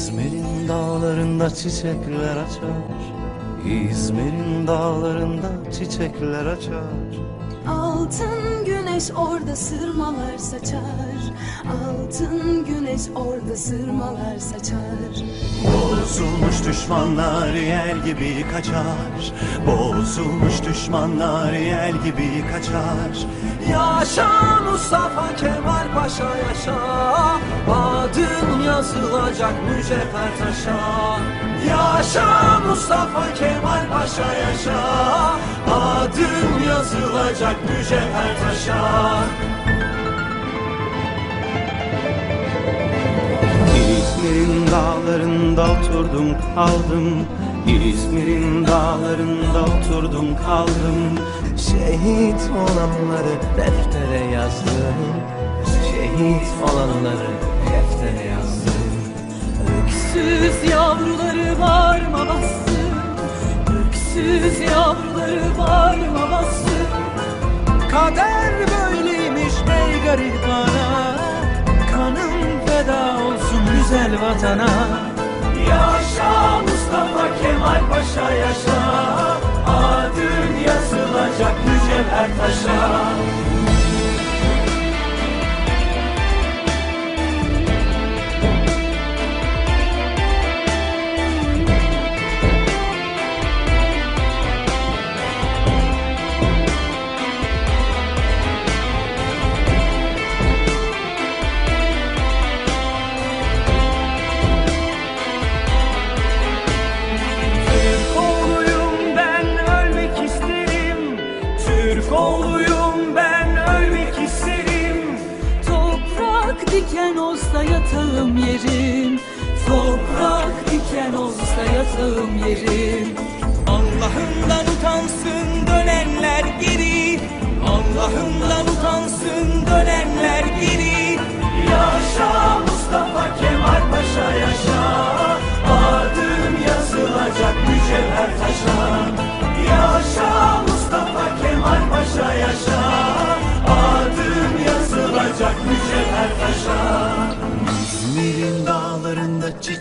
İzmir'in dağlarında çiçekler açar. İzmir'in dağlarında çiçekler açar. Altın güneş orada sırmalar saçar. Altın güneş orada sırmalar saçar. Bozulmuş düşmanlar yer gibi kaçar. Bozulmuş düşmanlar yer gibi kaçar. Yaşa Mustafa Kemal Paşa yaşa. Adın yazılacak mücevher taşa. Yaşa Mustafa Kemal Paşa yaşa. Adın yazılacak mücevher taşa. İzmir'in dağlarında oturdum kaldım. İzmir'in dağlarında oturdum kaldım. Şehit olanları deftere yazdım Şehit olanları deftere yazdım Öksüz yavruları bağrıma bastı. Öksüz yavruları bağrıma bastı. Kader böyleymiş ey garibana Kanım feda olsun güzel vatana. Yaşa Mustafa Kemal Paşa yaşa. Adın yazılacak mücevher taşa Türk oğluyum ben ölmek isterim. Toprak diken olsa yatağım yerim. Toprak diken olsa yatağım yerim. Allah'ından utansın dönenler geri. Allah'ından